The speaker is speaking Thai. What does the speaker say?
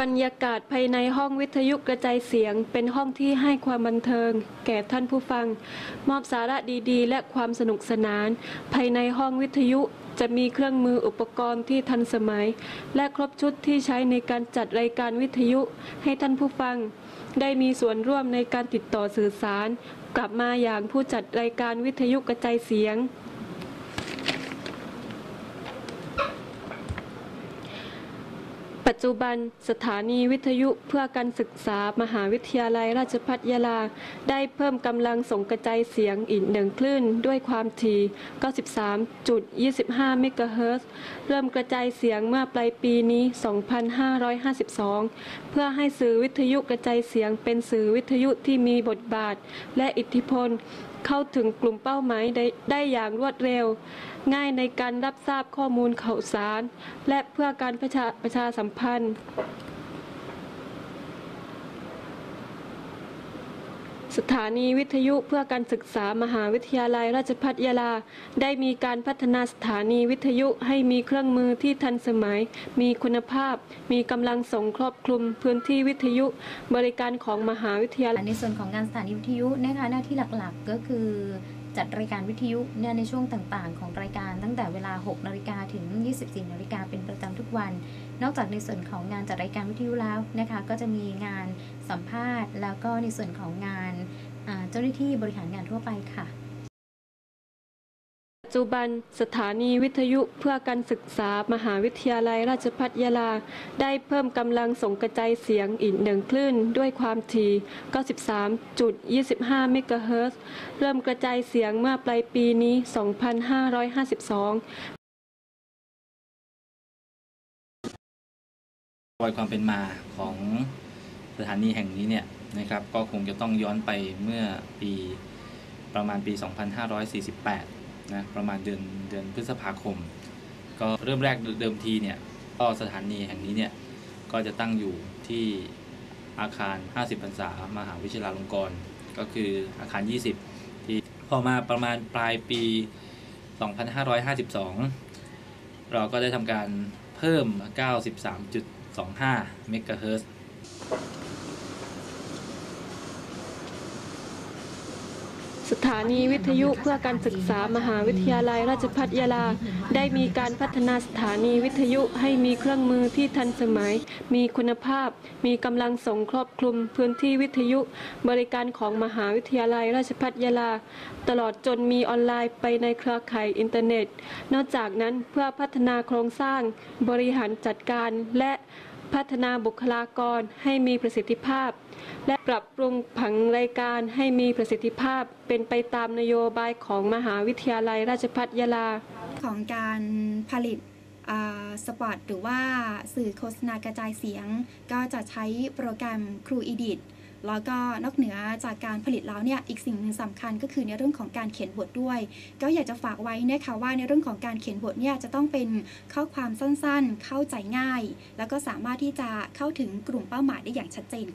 บรรยากาศภายในห้องวิทยุกระจายเสียง เป็นห้องที่ให้ความบันเทิง แก่ท่านผู้ฟัง มอบสาระดีๆ และความสนุกสนาน ภายในห้องวิทยุจะมีเครื่องมืออุปกรณ์ที่ทันสมัย และครบชุดที่ใช้ในการจัดรายการวิทยุให้ท่านผู้ฟัง ได้มีส่วนร่วมในการติดต่อสื่อสาร กลับมาอย่างผู้จัดรายการวิทยุกระจายเสียง จจุบันสถานีวิทยุเพื่อการศึกษามหาวิทยาลัยราชภัฏยาลา ได้เพิ่มกำลังส่งกระจายเสียงอีกหนึ่งคลื่นด้วยความถี่ 93.25 เมกะเฮิรตซ์เริ่มกระจายเสียงเมื่อปลายปีนี้ 2552 เพื่อให้สื่อวิทยุกระจายเสียงเป็นสื่อวิทยุที่มีบทบาทและอิทธิพล เข้าถึงกลุ่มเป้าหมายได้ได้อย่างรวดเร็ว ง่ายในการรับทราบข้อมูลข่าวสาร และเพื่อการประชาประชาสัมพันธ์ สถานีวิทยุเพื่อการศึกษามหาวิทยาลัยราชภัฏยาลา ได้มีการพัฒนาสถานีวิทยุให้มีเครื่องมือที่ทันสมัย มีคุณภาพ มีกำลังส่งครอบคลุมพื้นที่วิทยุ บริการของมหาวิทยาลัยในส่วนของงานสถานีวิทยุนะคะหน้าที่หลักๆ ก็คือ จัดรายการวิทยุเนี่ยในช่วงต่างๆ ของรายการตั้งแต่เวลา 6นาฬิกาถึง 24นาฬิกาเป็นประจำทุกวัน นอกจากในส่วนของงานจัดรายการวิทยุแล้วนะคะก็จะมีงานสัมภาษณ์ แล้วก็ในส่วนของงานเจ้าหน้าที่บริหารงานทั่วไปค่ะ จจุบันสถานีวิทยุเพื่อการศึกษามหาวิทยาลัยราชภัฏยาลา ได้เพิ่มกำลังส่งกระจายเสียงอีกหนึ่งคลื่น ด้วยความถี่ 93.25 เมกะเฮิรตซ์เริ่มกระจายเสียงเมื่อปลายปีนี้ 2552รอยความเป็นมาของสถานีแห่งนี้เนี่ยนะครับก็คงจะต้องย้อนไปเมื่อปีประมาณปี 2548 นะประมาณเดือนเดือนพฤษภาคม ก็เริ่มแรกเดิมทีเนี่ยก็สถานีแห่งนี้เนี่ยก็จะตั้งอยู่ที่อาคาร 50พรรษามหาวิทยาลงกรณ์ก็คืออาคาร 20 ที่พอมาประมาณปลายปี 2552 เราก็ได้ทำการเพิ่ม 93.25 เมกะเฮิรตซ์ สถานีวิทยุเพื่อการศึกษามหาวิทยาลัยราชภัฏยาลา ได้มีการพัฒนาสถานีวิทยุให้มีเครื่องมือที่ทันสมัย มีคุณภาพ มีกำลังส่งครอบคลุมพื้นที่วิทยุ บริการของมหาวิทยาลัยราชภัฏยาลา ตลอดจนมีออนไลน์ไปในเครือข่ายอินเทอร์เน็ต นอกจากนั้นเพื่อพัฒนาโครงสร้าง บริหารจัดการและ พัฒนาบุคลากรให้มีประสิทธิภาพ และปรับปรุงผังรายการให้มีประสิทธิภาพเป็นไปตามนโยบายของมหาวิทยาลัยราชภัฏยาลา ของการผลิตสปอตหรือว่าสื่อโฆษณากระจายเสียง ก็จะใช้โปรแกรม True Edit แล้วก็นอกเหนือจากการผลิตแล้วเนี่ยอีกสิ่งหนึ่งสำคัญก็คือในเรื่องของการเขียนบทด้วย ก็อยากจะฝากไว้นะคะว่าในเรื่องของการเขียนบทเนี่ยจะต้องเป็นข้อความสั้นๆ เข้าใจง่าย แล้วก็สามารถที่จะเข้าถึงกลุ่มเป้าหมายได้อย่างชัดเจน